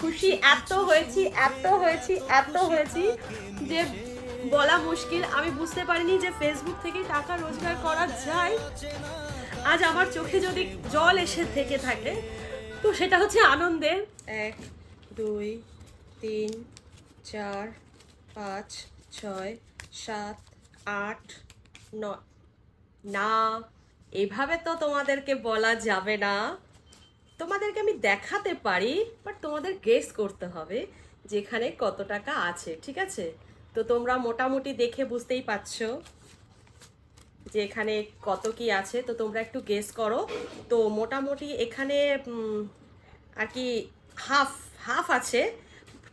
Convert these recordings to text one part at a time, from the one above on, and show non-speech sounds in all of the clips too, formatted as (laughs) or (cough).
খুশি, এত হয়েছি এত হয়েছি এত হয়েছি যে বলা মুশকিল। আমি বুঝতে পারিনি যে ফেসবুক থেকে টাকা রোজগার করা যায়। আজ আমার চোখে যদি জল এসে থেকে থাকে, তো সেটা হচ্ছে আনন্দের। এক, দুই, তিন, চার, পাঁচ, ছয়, সাত, আট নয় না, এভাবে তো তোমাদেরকে বলা যাবে না। তোমাদেরকে আমি দেখাতে পারি বাট তোমাদের গেস করতে হবে যেখানে কত টাকা আছে, ঠিক আছে? তো তোমরা মোটামুটি দেখে বুঝতেই পারছ যে এখানে কত কি আছে, তো তোমরা একটু গেস করো। তো মোটামুটি এখানে আর কি হাফ হাফ আছে।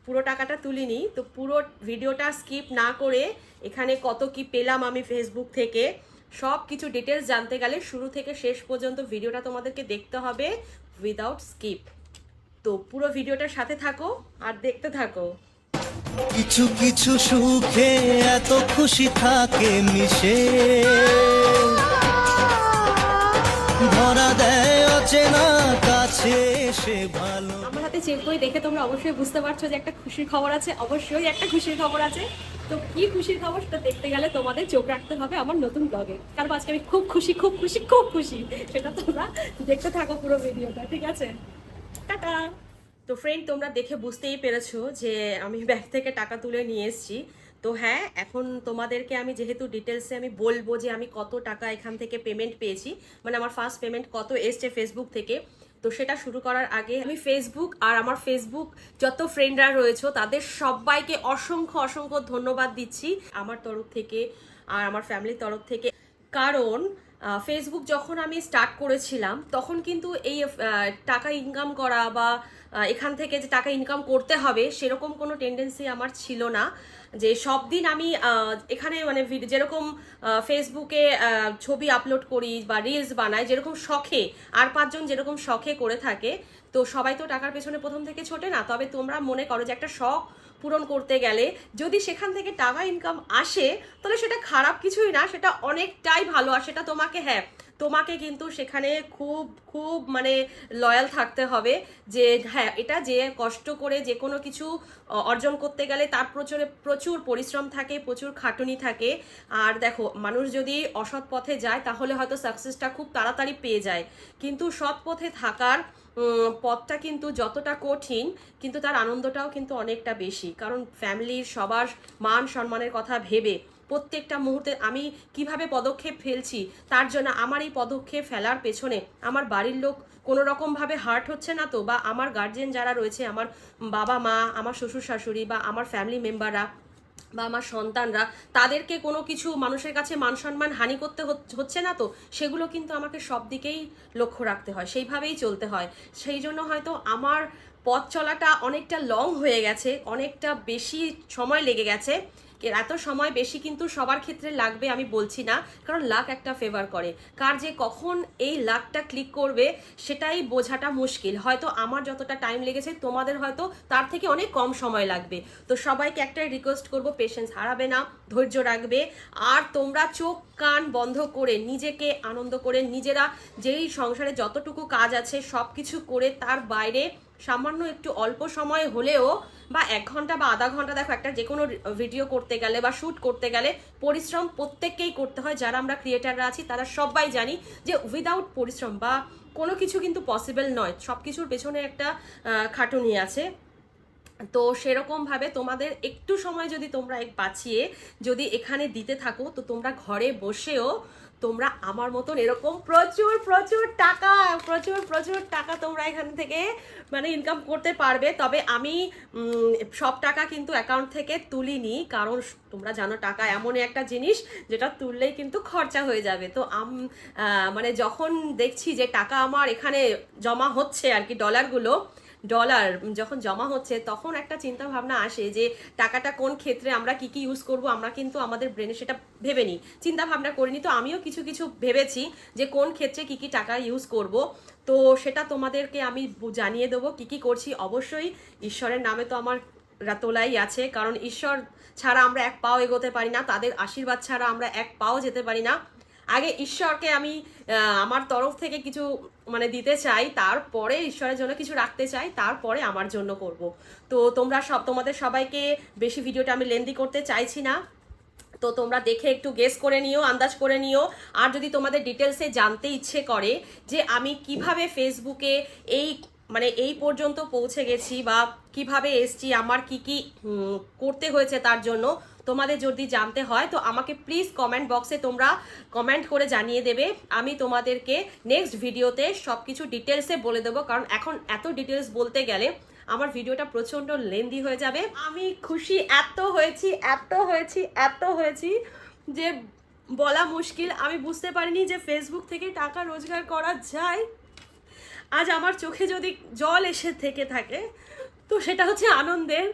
পুরো টাকাটা তুলিনি, তো পুরো ভিডিওটা স্কিপ না করে এখানে কত কি পেলাম আমি ফেসবুক থেকে সব কিছু ডিটেলস জানতে গেলে শুরু থেকে শেষ পর্যন্ত ভিডিওটা তোমাদেরকে দেখতে হবে। উইদাউট স্কিপ তো পুরো ভিডিওটার সাথে থাকো আর দেখতে থাকো। কিছু কিছু সুখে এত খুশি থাকে মিশে। ধরা দেয় অচেনা কাছে। এসে ভালো। আমার হাতে চেক বই দেখে তোমরা অবশ্যই বুঝতে পারছ যে একটা খুশির খবর আছে অবশ্যই একটা খুশির খবর আছে। তো কি খুশির খবর সেটা দেখতে গেলে তোমাদের চোখ রাখতে হবে আমার নতুন ব্লগে কারণ আজকে আমি খুব খুশি খুব খুশি খুব খুশি। সেটা তোমরা দেখতে থাকো পুরো ভিডিওটা ঠিক আছে? টাটা! তো ফ্রেন্ড তোমরা দেখে বুঝতেই পেরেছ যে আমি ব্যাগ থেকে টাকা তুলে নিয়ে এসেছি। তো হ্যাঁ এখন তোমাদেরকে আমি যেহেতু ডিটেলসে আমি বলব যে আমি কত টাকা এখান থেকে পেমেন্ট পেয়েছি। মানে আমার ফার্স্ট পেমেন্ট কত এসছে ফেসবুক থেকে। তো সেটা শুরু করার আগে আমি ফেসবুক আর আমার ফেসবুক যত ফ্রেন্ডরা রয়েছে, তাদের সবাইকে অসংখ্য অসংখ্য ধন্যবাদ দিচ্ছি। আমার তরফ থেকে আর আমার ফ্যামিলির তরফ থেকে। কারণ ফেসবুক যখন আমি স্টার্ট করেছিলাম, তখন কিন্তু এই টাকা ইনকাম করা বা এখান থেকে যে টাকা ইনকাম করতে হবে, সেরকম কোনো টেন্ডেন্সি আমার ছিল না। যে সব দিন আমি এখানে মানে যেরকম ফেসবুকে ছবি আপলোড করি বা রিলস বানাই, যেরকম শখে, আর পাঁচজন যেরকম শখে করে থাকে তো সবাই তো টাকার পেছনে প্রথম থেকে ছোটে না, তবে তোমরা মনে করো যে একটা শখ পূরণ করতে গেলে যদি সেখান থেকে টাকা ইনকাম আসে, তাহলে সেটা খারাপ কিছুই না, সেটা অনেকটাই ভালো আর সেটা তোমাকে হ্যাঁ তোমাকে কিন্তু সেখানে খুব খুব মানে লয়াল থাকতে হবে যে হ্যাঁ এটা যে কষ্ট করে যে কোনো কিছু অর্জন করতে গেলে তার প্রচুর প্রচুর পরিশ্রম থাকে, প্রচুর খাটুনি থাকে। আর দেখো, মানুষ যদি অসৎ পথে যায়, তাহলে হয়তো সাকসেসটা খুব তাড়াতাড়ি পেয়ে যায়। কিন্তু সৎ পথে থাকার পথটা কিন্তু যতটা কঠিন, কিন্তু তার আনন্দটাও কিন্তু অনেকটা বেশি। কারণ ফ্যামিলির সবার মান সম্মানের কথা ভেবে প্রত্যেকটা মুহূর্তে আমি কীভাবে পদক্ষেপ ফেলছি, তার জন্য আমার এই পদক্ষেপ ফেলার পেছনে আমার বাড়ির লোক কোনো রকমভাবে হার্ট হচ্ছে না তো? বা আমার গার্জেন যারা রয়েছে, আমার বাবা মা, আমার শ্বশুর শাশুড়ি বা আমার ফ্যামিলি মেম্বাররা বা আমার সন্তানরা, তাদেরকে কোনো কিছু মানুষের কাছে মান সম্মান, হানি করতে হচ- হচ্ছে না তো? সেগুলো কিন্তু আমাকে সব দিকেই লক্ষ্য রাখতে হয়, সেইভাবেই চলতে হয়। সেই জন্য হয়তো আমার পথ চলাটা অনেকটা লং হয়ে গেছে, অনেকটা বেশি সময় লেগে গেছে। এত সময় বেশি কিন্তু সবার ক্ষেত্রে লাগবে আমি বলছি না, কারণ লাক একটা ফেভার করে। কার যে কখন এই লাকটা ক্লিক করবে সেটাই বোঝাটা মুশকিল। হয়তো আমার যতটা টাইম লেগেছে তোমাদের হয়তো তার থেকে অনেক কম সময় লাগবে। তো সবাইকে একটাই রিকোয়েস্ট করব পেশেন্স হারাবে না, ধৈর্য রাখবে। আর তোমরা চোখ, কান বন্ধ করে নিজেকে আনন্দ করে নিজেরা যেই সংসারে যতটুকু কাজ আছে সব কিছু করে তার বাইরে সামান্য একটু অল্প সময় হলেও বা এক ঘণ্টা বা আধা ঘণ্টা, দেখো একটা যে কোনো ভিডিও করতে গেলে বা শ্যুট করতে গেলে পরিশ্রম প্রত্যেককেই করতে হয়। যারা আমরা ক্রিয়েটাররা আছি, তারা সবাই জানি যে উইদাউট পরিশ্রম বা কোনো কিছু কিন্তু পসিবল নয়। সব কিছুর পেছনে একটা খাটুনি আছে। তো সেরকমভাবে তোমাদের একটু সময় যদি তোমরা এক বাঁচিয়ে যদি এখানে দিতে থাকো, তো তোমরা ঘরে বসেও তোমরা আমার মতন এরকম প্রচুর প্রচুর টাকা, প্রচুর প্রচুর টাকা তোমরা এখান থেকে মানে ইনকাম করতে পারবে। তবে আমি সব টাকা কিন্তু অ্যাকাউন্ট থেকে তুলিনি, কারণ তোমরা জানো টাকা এমন একটা জিনিস যেটা তুললেই কিন্তু খরচা হয়ে যাবে। তো আম মানে যখন দেখছি যে টাকা আমার এখানে জমা হচ্ছে আর কি ডলারগুলো ডলার যখন জমা হচ্ছে, তখন একটা চিন্তা ভাবনা আসে যে টাকাটা কোন ক্ষেত্রে আমরা কি কি ইউজ করব, আমরা কিন্তু আমাদের ব্রেনে সেটা ভেবে নিই। চিন্তা ভাবনা করিনি তো, আমিও কিছু কিছু ভেবেছি যে কোন ক্ষেত্রে কি কি টাকা ইউজ করব। তো সেটা তোমাদেরকে আমি জানিয়ে দেবো কি কি করছি। অবশ্যই ঈশ্বরের নামে তো আমার তোলাই আছে, কারণ ঈশ্বর ছাড়া আমরা এক পাও এগোতে পারি না, তাদের আশীর্বাদ ছাড়া আমরা এক পাও যেতে পারি না। আগে ঈশ্বরকে আমি আমার তরফ থেকে কিছু মানে দিতে চাই, তারপরে ঈশ্বরের জন্য কিছু রাখতে চাই, তারপরে আমার জন্য করব। তো তোমরা সব, তোমাদের সবাইকে বেশি ভিডিওটা আমি লেন্দি করতে চাইছি না। তো তোমরা দেখে একটু গেস করে নিও, আন্দাজ করে নিও। আর যদি তোমাদের ডিটেলসে জানতে ইচ্ছে করে যে আমি কীভাবে ফেসবুকে এই মানে এই পর্যন্ত পৌঁছে গেছি বা কীভাবে এসছি, আমার কি কি করতে হয়েছে তার জন্য তোমাদের যদি জানতে হয়, তো আমাকে প্লিজ কমেন্ট বক্সে তোমরা কমেন্ট করে জানিয়ে দেবে। আমি তোমাদেরকে নেক্সট ভিডিওতে সব কিছু ডিটেলসে বলে দেবো, কারণ এখন এত ডিটেলস বলতে গেলে আমার ভিডিওটা প্রচণ্ড লেন্দি হয়ে যাবে। আমি খুশি, এত হয়েছি এত হয়েছি এত হয়েছি যে বলা মুশকিল। আমি বুঝতে পারিনি যে ফেসবুক থেকে টাকা রোজগার করা যায়। আজ আমার চোখে যদি জল এসে থেকে থাকে, তো সেটা হচ্ছে আনন্দের।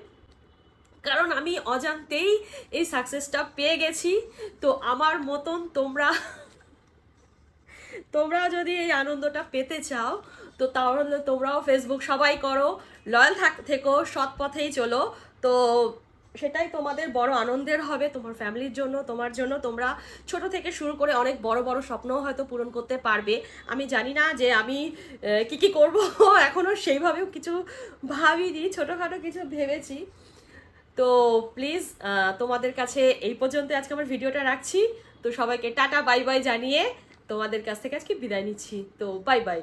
কারণ আমি অজান্তেই এই সাকসেসটা পেয়ে গেছি। তো আমার মতন তোমরা তোমরা যদি এই আনন্দটা পেতে চাও, তো তাহলে তোমরাও ফেসবুক সবাই করো লয়াল থাক থেকো, সৎ পথেই চলো। তো সেটাই তোমাদের বড় আনন্দের হবে, তোমার ফ্যামিলির জন্য, তোমার জন্য। তোমরা ছোট থেকে শুরু করে অনেক বড় বড় স্বপ্নও হয়তো পূরণ করতে পারবে। আমি জানি না যে আমি কি কি করব। (laughs) এখনও সেইভাবেও কিছু ভাবিনি, ছোটোখাটো কিছু ভেবেছি। তো প্লিজ তোমাদের কাছে এই পর্যন্ত আজকে আমার ভিডিওটা রাখছি। তো সবাইকে টাটা, বাই বাই জানিয়ে তোমাদের কাছ থেকে আজকে বিদায় নিচ্ছি। তো বাই বাই